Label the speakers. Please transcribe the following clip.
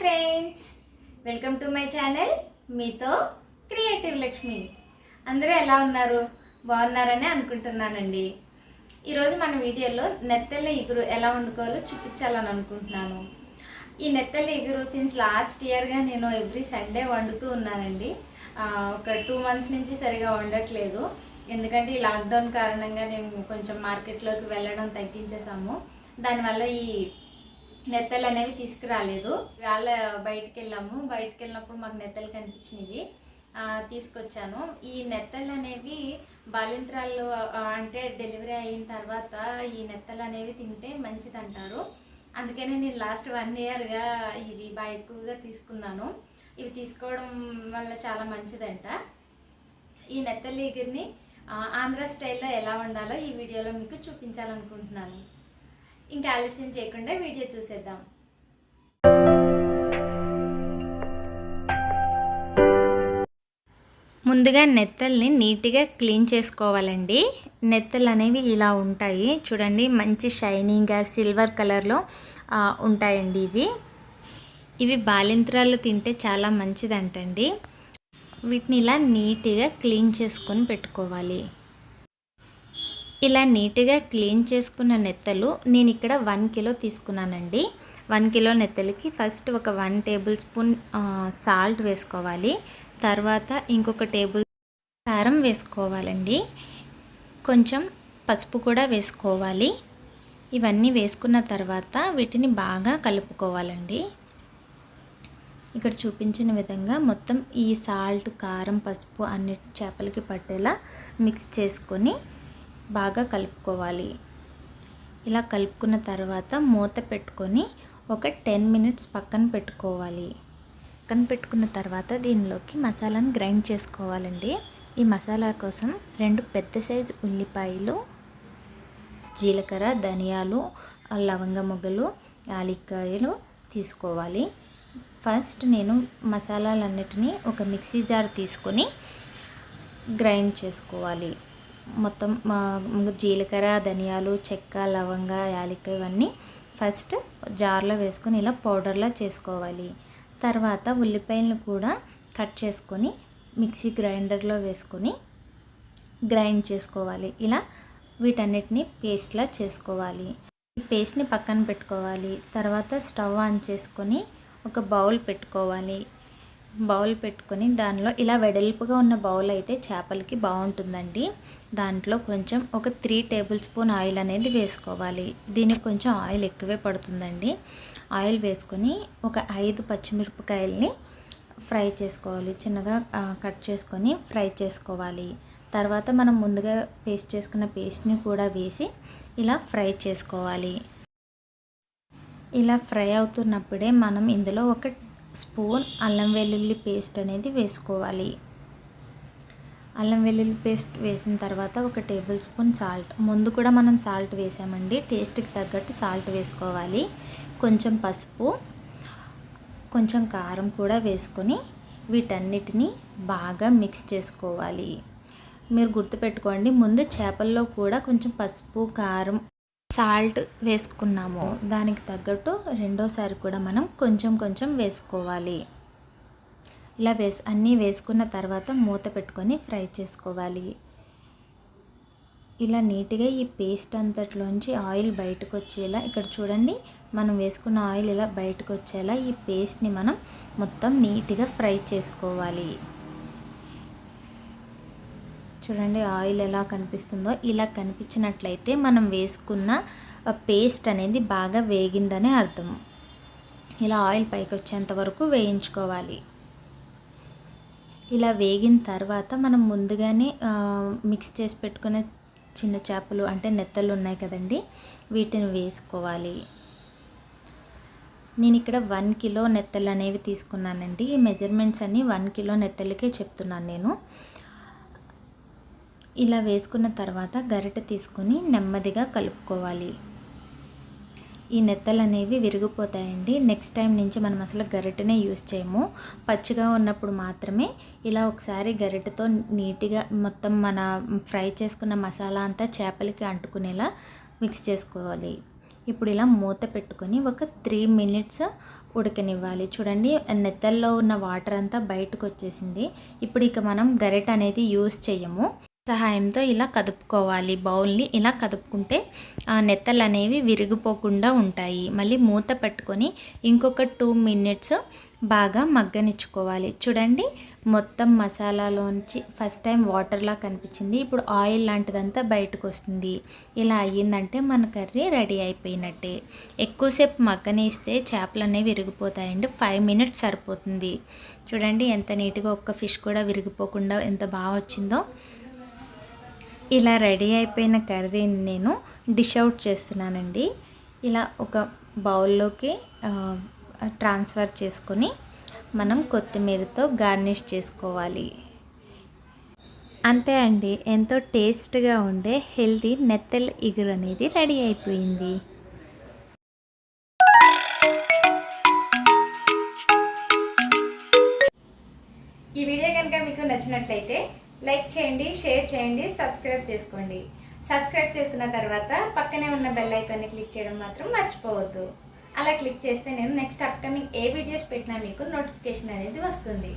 Speaker 1: Friends welcome to my channel మీతో creative Lakshmi అందరూ ఎలా ఉన్నారు? బాగున్నారని అనుకుంటున్నానండి. ఈరోజు మన వీడియోలో నెత్తెల్ల ఇగురు ఎలా వండుకోవాలో చూపించాలని అనుకుంటున్నాను. ఈ నెత్తెల్ల ఇగురు సిన్స్ లాస్ట్ ఇయర్గా నేను ఎవ్రీ సండే వండుతూ ఉన్నానండి. ఒక టూ మంత్స్ నుంచి సరిగా వండట్లేదు. ఎందుకంటే ఈ లాక్డౌన్ కారణంగా నేను కొంచెం మార్కెట్లోకి వెళ్ళడం తగ్గించేసాము దానివల్ల ఈ నెత్తలు అనేవి తీసుకురాలేదు. వాళ్ళ బయటికి వెళ్ళాము బయటికి వెళ్ళినప్పుడు మాకు నెత్తలు కనిపించినవి. తీసుకొచ్చాను. ఈ నెత్తలు అనేవి బాలింత్రాలు అంటే డెలివరీ అయిన తర్వాత ఈ నెత్తలు అనేవి తింటే మంచిదంటారు. అందుకనే నేను లాస్ట్ వన్ ఇయర్గా ఇవి బాగా ఎక్కువగా తీసుకున్నాను. ఇవి తీసుకోవడం వల్ల చాలా మంచిదంట. ఈ నెత్తలి ఎగిరిని ఆంధ్ర స్టైల్లో ఎలా వండాలో ఈ వీడియోలో మీకు చూపించాలనుకుంటున్నాను. ఇంకా ఆలస్యం చేయకుండా వీడియో చూసేద్దాం. ముందుగా నెత్తల్ని నీట్గా క్లీన్ చేసుకోవాలండి. నెత్తలు అనేవి ఇలా ఉంటాయి. చూడండి మంచి షైనింగ్గా సిల్వర్ కలర్లో ఉంటాయండి ఇవి. ఇవి బాలింత్రాలు తింటే చాలా మంచిదంటండి. వీటిని ఇలా నీట్గా క్లీన్ చేసుకొని పెట్టుకోవాలి. ఇలా నీట్గా క్లీన్ చేసుకున్న నెత్తలు నేను ఇక్కడ వన్ కిలో తీసుకున్నానండి. వన్ కిలో నెత్తలకి ఫస్ట్ ఒక వన్ టేబుల్ స్పూన్ సాల్ట్ వేసుకోవాలి. తర్వాత ఇంకొక టేబుల్ కారం వేసుకోవాలండి. కొంచెం పసుపు కూడా వేసుకోవాలి. ఇవన్నీ వేసుకున్న తర్వాత వీటిని బాగా కలుపుకోవాలండి. ఇక్కడ చూపించిన విధంగా మొత్తం ఈ సాల్ట్ కారం పసుపు అన్ని చేపలకి పట్టేలా మిక్స్ చేసుకొని బాగా కలుపుకోవాలి. ఇలా కలుపుకున్న తర్వాత మూత పెట్టుకొని ఒక టెన్ మినిట్స్ పక్కన పెట్టుకోవాలి. పక్కన పెట్టుకున్న తర్వాత దీనిలోకి మసాలాను గ్రైండ్ చేసుకోవాలండి. ఈ మసాలా కోసం రెండు పెద్ద సైజు ఉల్లిపాయలు జీలకర్ర ధనియాలు లవంగ మొగ్గలు యాలక్కాయలు తీసుకోవాలి. ఫస్ట్ నేను మసాలాలన్నిటినీ ఒక మిక్సీ జార్ తీసుకొని గ్రైండ్ చేసుకోవాలి. మొత్తం మా- జీలకర్ర ధనియాలు చెక్క లవంగ యాలిక ఇవన్నీ ఫస్ట్ జార్లో వేసుకొని ఇలా పౌడర్లా చేసుకోవాలి. తర్వాత ఉల్లిపాయలను కూడా కట్ చేసుకొని మిక్సీ గ్రైండర్లో వేసుకొని గ్రైండ్ చేసుకోవాలి. ఇలా వీటన్నిటిని పేస్ట్లా చేసుకోవాలి. ఈ పేస్ట్ని పక్కన పెట్టుకోవాలి. తర్వాత స్టవ్ ఆన్ చేసుకొని ఒక బౌల్ పెట్టుకోవాలి. బౌల్ పెట్టుకొని దానిలో ఇలా వెడల్పుగా ఉన్న బౌల్ అయితే చేపలకి బాగుంటుందండి. దాంట్లో కొంచెం ఒక త్రీ టేబుల్ స్పూన్ ఆయిల్ అనేది వేసుకోవాలి. దీనికి కొంచెం ఆయిల్ ఎక్కువే పడుతుందండి. ఆయిల్ వేసుకొని ఒక ఐదు పచ్చిమిరపకాయల్ని ఫ్రై చేసుకోవాలి. చిన్నగా కట్ చేసుకొని ఫ్రై చేసుకోవాలి. తర్వాత మనం ముందుగా పేస్ట్ చేసుకున్న పేస్ట్ని కూడా వేసి ఇలా ఫ్రై చేసుకోవాలి. ఇలా ఫ్రై అవుతున్నప్పుడే మనం ఇందులో ఒక స్పూన్ అల్లం వెల్లుల్లి పేస్ట్ అనేది వేసుకోవాలి. అల్లం వెల్లుల్లి పేస్ట్ వేసిన తర్వాత ఒక టేబుల్ స్పూన్ సాల్ట్. ముందు కూడా మనం సాల్ట్ వేసామండి. టేస్ట్కి తగ్గట్టు సాల్ట్ వేసుకోవాలి. కొంచెం పసుపు కొంచెం కారం కూడా వేసుకొని వీటన్నిటిని బాగా మిక్స్ చేసుకోవాలి. మీరు గుర్తుపెట్టుకోండి ముందు చేపల్లో కూడా కొంచెం పసుపు కారం సాల్ట్ వేసుకున్నాము. దానికి తగ్గట్టు రెండోసారి కూడా మనం కొంచెం కొంచెం వేసుకోవాలి. ఇలా వేసి అన్నీ వేసుకున్న తర్వాత మూత పెట్టుకొని ఫ్రై చేసుకోవాలి. ఇలా నీట్గా ఈ పేస్ట్ అంతట్లోంచి ఆయిల్ బయటకు వచ్చేలా ఇక్కడ చూడండి మనం వేసుకున్న ఆయిల్ ఇలా బయటకు వచ్చేలా ఈ పేస్ట్ని మనం మొత్తం నీట్గా ఫ్రై చేసుకోవాలి. చూడండి ఆయిల్ ఎలా కనిపిస్తుందో. ఇలా కనిపించినట్లయితే మనం వేసుకున్న పేస్ట్ అనేది బాగా వేగిందనే అర్థం. ఇలా ఆయిల్ పైకి వచ్చేంత వరకు వేయించుకోవాలి. ఇలా వేగిన తర్వాత మనం ముందుగానే మిక్స్ చేసి పెట్టుకున్న చిన్న చేపలు అంటే నెత్తలు ఉన్నాయి కదండి వీటిని వేసుకోవాలి. నేను ఇక్కడ వన్ కిలో నెత్తలు అనేవి తీసుకున్నానండి. ఈ మెజర్మెంట్స్ అన్నీ వన్ కిలో నెత్తలకే చెప్తున్నాను నేను. ఇలా వేసుకున్న తర్వాత గరిటె తీసుకొని నెమ్మదిగా కలుపుకోవాలి. ఈ నెత్తలు అనేవి విరిగిపోతాయండి. నెక్స్ట్ టైం నుంచి మనం అసలు గరిటెనే యూస్ చేయము. పచ్చిగా ఉన్నప్పుడు మాత్రమే ఇలా ఒకసారి గరిటెతో నీట్గా మొత్తం మన ఫ్రై చేసుకున్న మసాలా అంతా చేపలకి అంటుకునేలా మిక్స్ చేసుకోవాలి. ఇప్పుడు ఇలా మూత పెట్టుకొని ఒక త్రీ మినిట్స్ ఉడకనివ్వాలి. చూడండి నెత్తల్లో ఉన్న వాటర్ అంతా బయటకు వచ్చేసింది ఇప్పుడు ఇక మనం గరిట అనేది యూస్ చేయము. సహాయంతో ఇలా కదుపుకోవాలి. బౌల్ని ఇలా కదుపుకుంటే ఆ నెత్తలు అనేవి విరిగిపోకుండా ఉంటాయి. మళ్ళీ మూత పెట్టుకొని ఇంకొక టూ మినిట్స్ బాగా మగ్గనిచ్చుకోవాలి. చూడండి మొత్తం మసాలాలోంచి ఫస్ట్ టైం వాటర్లా కనిపించింది. ఇప్పుడు ఆయిల్ లాంటిదంతా బయటకు వస్తుంది ఇలా అయ్యిందంటే మన కర్రీ రెడీ అయిపోయినట్టే. ఎక్కువసేపు మగ్గనేస్తే చేపలు అనేవి విరిగిపోతాయండి. ఫైవ్ మినిట్స్ సరిపోతుంది. చూడండి ఎంత నీట్గా ఒక్క ఫిష్ కూడా విరిగిపోకుండా ఎంత బాగా వచ్చిందో. ఇలా రెడీ అయిపోయిన కర్రీని నేను డిష్ అవుట్ చేస్తున్నానండి. ఇలా ఒక బౌల్లోకి ట్రాన్స్ఫర్ చేసుకొని మనం కొత్తిమీరతో గార్నిష్ చేసుకోవాలి. అంతే అండి. ఎంతో టేస్ట్గా ఉండే హెల్తీ నెత్తెల్ ఇగురు అనేది రెడీ అయిపోయింది. ఈ వీడియో కనుక మీకు నచ్చినట్లయితే లైక్ చేయండి షేర్ చేయండి సబ్స్క్రైబ్ చేసుకోండి. సబ్స్క్రైబ్ చేసుకున్న తర్వాత పక్కనే ఉన్న బెల్ ఐకాన్ని క్లిక్ చేయడం మాత్రం మర్చిపోవద్దు. అలా క్లిక్ చేస్తే నేను నెక్స్ట్ అప్కమింగ్ ఏ వీడియోస్ పెట్టినా మీకు నోటిఫికేషన్ అనేది వస్తుంది.